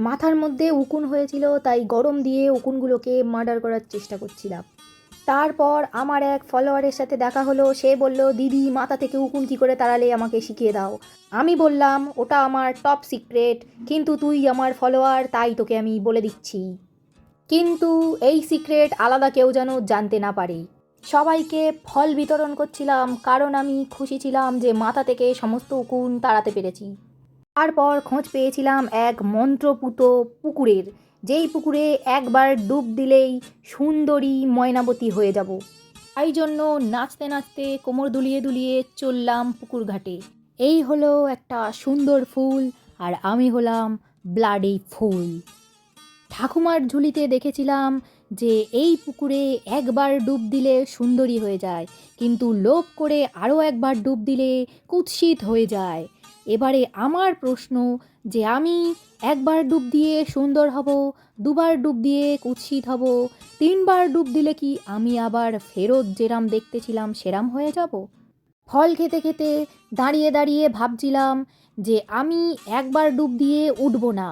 মাথার মধ্যে উকুন হয়েছিল, তাই গরম দিয়ে উকুনগুলোকে মার্ডার করার চেষ্টা করছিলাম। তারপর আমার এক ফলোয়ারের সাথে দেখা হলো, সে বলল, দিদি, মাথা থেকে উকুন কী করে তাড়ালে আমাকে শিখিয়ে দাও। আমি বললাম, ওটা আমার টপ সিক্রেট কিন্তু তুই আমার ফলোয়ার তাই তোকে আমি বলে দিচ্ছি। কিন্তু এই সিক্রেট আলাদা কেউ যেন জানতে না পারে। সবাইকে ফল বিতরণ করছিলাম, কারণ আমি খুশি ছিলাম যে মাথা থেকে সমস্ত উকুন তাড়াতে পেরেছি। তারপর খোঁজ পেয়েছিলাম এক মন্ত্রপুত পুকুরের, যেই পুকুরে একবার ডুব দিলেই সুন্দরী ময়নাবতী হয়ে যাব। তাই জন্য নাচতে নাচতে কোমর দুলিয়ে দুলিয়ে চললাম পুকুর ঘাটে। এই হলো একটা সুন্দর ফুল আর আমি হলাম ব্লাডি ফুল। ঠাকুমার ঝুলিতে দেখেছিলাম যে এই পুকুরে একবার ডুব দিলে সুন্দরী হয়ে যায়, কিন্তু লোভ করে আরও একবার ডুব দিলে কুৎসিত হয়ে যায়। এবারে আমার প্রশ্ন যে আমি একবার ডুব দিয়ে সুন্দর হব, দুবার ডুব দিয়ে কুৎসিত হব, তিনবার ডুব দিলে কি আমি আবার ফেরত যেরাম দেখতেছিলাম সেরাম হয়ে যাব? ফল খেতে খেতে দাঁড়িয়ে দাঁড়িয়ে ভাবছিলাম যে আমি একবার ডুব দিয়ে উঠব না,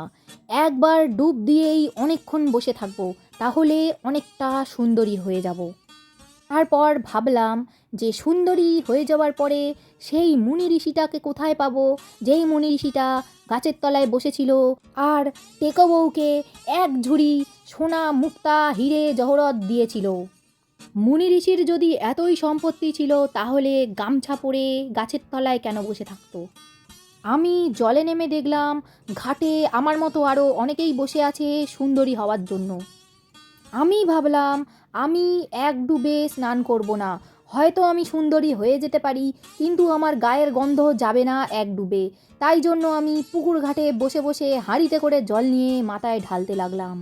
একবার ডুব দিয়েই অনেকক্ষণ বসে থাকব, তাহলে অনেকটা সুন্দরী হয়ে যাব। তারপর ভাবলাম যে সুন্দরী হয়ে যাওয়ার পরে সেই মুনি ঋষিটাকে কোথায় পাবো? যেই মুনি ঋষিটা গাছের তলায় বসেছিল আর টেকো বউকে এক ঝুড়ি সোনা মুক্তা হিরে জহরত দিয়েছিল। মুনি ঋষির যদি এতই সম্পত্তি ছিল, তাহলে গামছা পরে গাছের তলায় কেন বসে থাকতো? আমি জলে নেমে দেখলাম, ঘাটে আমার মতো আরও অনেকেই বসে আছে সুন্দরী হওয়ার জন্য। আমি ভাবলাম, আমি এক ডুবে স্নান করব না। হয়তো আমি সুন্দরী হয়ে যেতে পারি, কিন্তু আমার গায়ের গন্ধ যাবে না এক ডুবে। তাই জন্য আমি পুকুর ঘাটে বসে বসে হাঁড়িতে করে জল নিয়ে মাথায় ঢালতে লাগলাম।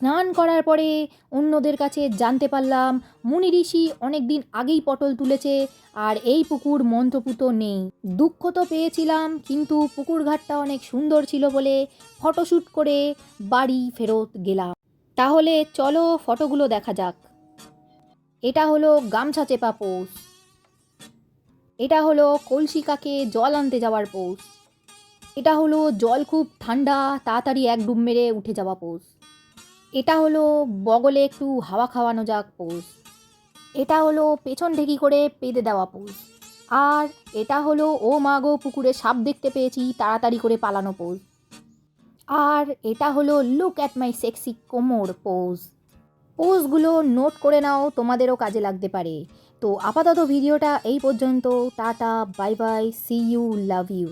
স্নান করার পরে অন্যদের কাছে জানতে পারলাম, মুনি ঋষি অনেক দিন আগেই পটল তুলেছে আর এই পুকুর মন্ত্রপুত নেই। দুঃখ তো পেয়েছিলাম, কিন্তু পুকুর ঘাটটা অনেক সুন্দর ছিল বলে ফটোশ্যুট করে বাড়ি ফেরত গেলাম। তাহলে চলো ফটোগুলো দেখা যাক। এটা হলো গামছা চেপা পোষ এটা হলো কলসি কাকে জল আনতে যাওয়ার পোষ এটা হলো জল খুব ঠান্ডা, তাড়াতাড়ি এক ডুব মেরে উঠে যাওয়া পোষ এটা হলো বগলে একটু হাওয়া খাওয়ানো যাক পোষ এটা হলো পেছন ঢেকি করে পেদে দেওয়া পোষ আর এটা হলো ও মাগো পুকুরে সাপ দেখতে পেয়েছি, তাড়াতাড়ি করে পালানো পোজ। আর এটা হলো লুক অ্যাট মাই সেক্সি কোমর পোজ পোজগুলো নোট করে নাও, তোমাদেরও কাজে লাগতে পারে। তো আপাতত ভিডিওটা এই পর্যন্ত, tata bye bye see you love you